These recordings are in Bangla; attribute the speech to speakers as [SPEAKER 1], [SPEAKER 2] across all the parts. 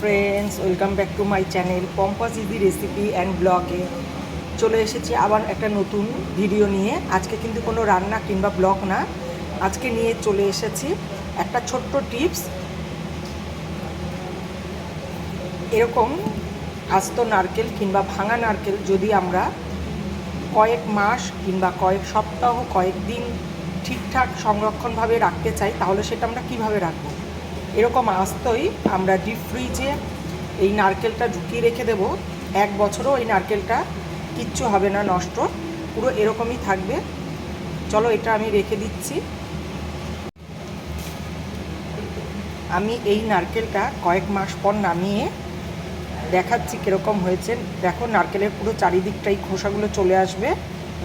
[SPEAKER 1] Friends welcome back to my channel Pompa's easy recipe and ব্লগে চলে এসেছি আবার একটা নতুন ভিডিও নিয়ে। আজকে কিন্তু কোনো রান্না কিংবা ব্লগ না। আজকে নিয়ে চলে এসেছি একটা ছোট্ট টিপস এরকম আস্ত নারকেল কিংবা ভাঙা নারকেল যদি আমরা কয়েক মাস কিংবা কয়েক সপ্তাহ কয়েক দিন ঠিকঠাক সংরক্ষণভাবে রাখতে চাই, তাহলে সেটা আমরা কীভাবে রাখব? এরকম আস্তই আমরা ডিপ ফ্রিজে এই নারকেলটা ঢুকিয়ে রেখে দেব। এক বছরও এই নারকেলটা কিচ্ছু হবে না, নষ্ট। পুরো এরকমই থাকবে। চলো এটা আমি রেখে দিচ্ছি। আমি এই নারকেলটা কয়েক মাস পর নামিয়ে দেখাচ্ছি কীরকম হয়েছে। দেখো, নারকেলের পুরো চারিদিকটাই খোসাগুলো চলে আসবে।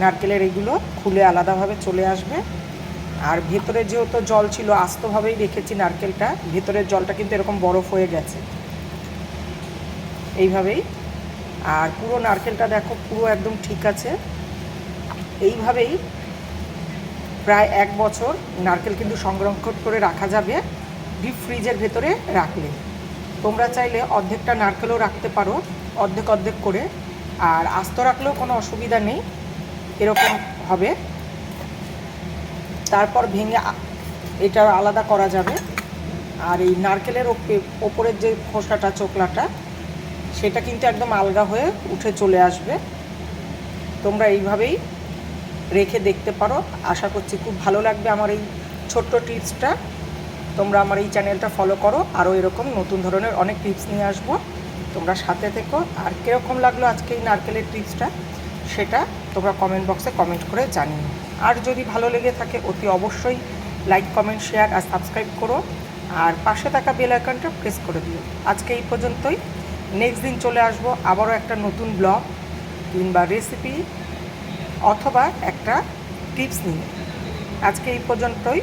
[SPEAKER 1] নারকেলের এগুলো খুলে আলাদাভাবে চলে আসবে। আর ভেতরে যেহেতু জল ছিল, আস্তভাবেই রেখেছি নারকেলটা। ভেতরের জলটা কিন্তু এরকম বরফ হয়ে গেছে। এইভাবেই। আর পুরো নারকেলটা দেখো, পুরো একদম ঠিক আছে। এইভাবেই প্রায় এক বছর নারকেল কিন্তু সংরক্ষণ করে রাখা যাবে ডিপ ফ্রিজের ভেতরে রাখলে। তোমরা চাইলে অর্ধেকটা নারকেলও রাখতে পারো, অর্ধেক অর্ধেক করে। আর আস্ত রাখলেও কোনো অসুবিধা নেই। এরকম হবে। তারপর ভেঙে এটা আলাদা করা যাবে। আর এই নারকেলের ওপে- ওপরের যে খোসাটা, চোকলাটা, সেটা কিন্তু একদম আলগা হয়ে উঠে চলে আসবে। তোমরা এইভাবেই রেখে দেখতে পারো। আশা করছি খুব ভালো লাগবে আমার এই ছোট্ট টিপসটা। তোমরা আমার এই চ্যানেলটা ফলো করো। আরও এরকম নতুন ধরনের অনেক টিপস নিয়ে আসব। তোমরা সাথে থেকো। আর কীরকম লাগল আজকে এই নারকেলের টিপসটা? সেটা তোমরা কমেন্ট বক্সে কমেন্ট করে জানিও। আর যদি ভালো লেগে থাকে, অতি অবশ্যই লাইক কমেন্ট শেয়ার আর সাবস্ক্রাইব করো। আর পাশে থাকা বেল আইকনটা প্রেস করে দিও। আজকে এই পর্যন্তই। নেক্সট দিন চলে আসব আবারও একটা নতুন ব্লগ কিংবা রেসিপি অথবা একটা টিপস নিয়ে। আজকে এই পর্যন্তই।